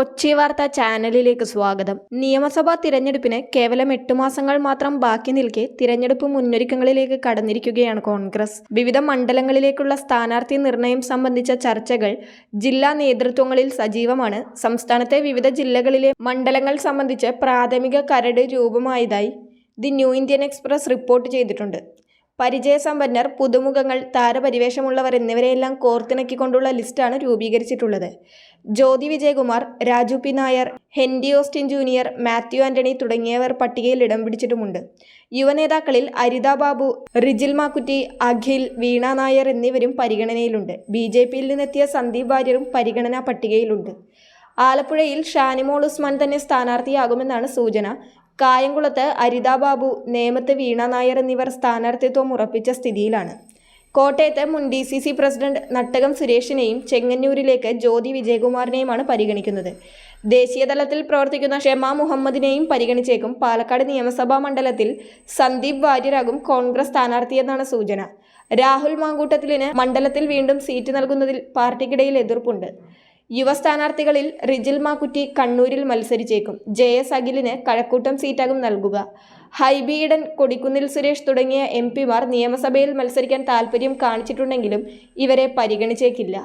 കൊച്ചി വാർത്ത ചാനലിലേക്ക് സ്വാഗതം. നിയമസഭാ തിരഞ്ഞെടുപ്പിന് കേവലം എട്ട് മാസങ്ങൾ മാത്രം ബാക്കി നിൽക്കെ തിരഞ്ഞെടുപ്പ് മുന്നൊരുക്കങ്ങളിലേക്ക് കടന്നിരിക്കുകയാണ് കോൺഗ്രസ്. വിവിധ മണ്ഡലങ്ങളിലേക്കുള്ള സ്ഥാനാർത്ഥി നിർണയം സംബന്ധിച്ച ചർച്ചകൾ ജില്ലാ നേതൃത്വങ്ങളിൽ സജീവമാണ്. സംസ്ഥാനത്തെ വിവിധ ജില്ലകളിലെ മണ്ഡലങ്ങൾ സംബന്ധിച്ച് പ്രാഥമിക കരട് രൂപമായതായി the new Indian express report ചെയ്തിട്ടുണ്ട്. പരിചയസമ്പന്നർ പുതുമുഖങ്ങൾ താരപരിവേഷമുള്ളവർ എന്നിവരെയെല്ലാം കോർത്തിണക്കിക്കൊണ്ടുള്ള ലിസ്റ്റാണ് രൂപീകരിച്ചിട്ടുള്ളത്. ജ്യോതി വിജയകുമാർ രാജു പി നായർ ഹെൻഡി ഓസ്റ്റിൻ ജൂനിയർ മാത്യു ആന്റണി തുടങ്ങിയവർ പട്ടികയിൽ ഇടം പിടിച്ചിട്ടുമുണ്ട്. യുവനേതാക്കളിൽ അരിത ബാബു റിജിൽ മാക്കുറ്റി അഖിൽ വീണ നായർ എന്നിവരും പരിഗണനയിലുണ്ട്. ബി ജെ പിയിൽ നിന്നെത്തിയ സന്ദീപ് വാര്യരും പരിഗണനാ പട്ടികയിലുണ്ട്. ആലപ്പുഴയിൽ ഷാനിമോൾ ഉസ്മാൻ തന്നെ സ്ഥാനാർത്ഥിയാകുമെന്നാണ് സൂചന. കായംകുളത്ത് അരിതാബാബു നേമത്ത് വീണ നായർ എന്നിവർ സ്ഥാനാർത്ഥിത്വം ഉറപ്പിച്ച സ്ഥിതിയിലാണ്. കോട്ടയത്ത് മുൻ D C C president Nattakam സുരേഷിനെയും ചെങ്ങന്നൂരിലേക്ക് ജ്യോതി വിജയകുമാറിനെയുമാണ് പരിഗണിക്കുന്നത്. ദേശീയതലത്തിൽ പ്രവർത്തിക്കുന്ന ഷെമ മുഹമ്മദിനെയും പരിഗണിച്ചേക്കും പാലക്കാട് നിയമസഭാ മണ്ഡലത്തിൽ സന്ദീപ് വാര്യരാകും കോൺഗ്രസ് സ്ഥാനാർത്ഥിയെന്നാണ് സൂചന. രാഹുൽ മാങ്കൂട്ടത്തിലിന് മണ്ഡലത്തിൽ വീണ്ടും സീറ്റ് നൽകുന്നതിൽ പാർട്ടിക്കിടയിൽ എതിർപ്പുണ്ട്. യുവ സ്ഥാനാർത്ഥികളിൽ റിജിൽ മാക്കുറ്റി കണ്ണൂരിൽ മത്സരിച്ചേക്കും. ജെ എസ് അഖിലിന് കഴക്കൂട്ടം സീറ്റാകും നൽകുക. ഹൈബി ഈഡൻ കൊടിക്കുന്നിൽ സുരേഷ് തുടങ്ങിയ എം പിമാർ നിയമസഭയിൽ മത്സരിക്കാൻ താൽപ്പര്യം കാണിച്ചിട്ടുണ്ടെങ്കിലും ഇവരെ പരിഗണിച്ചേക്കില്ല.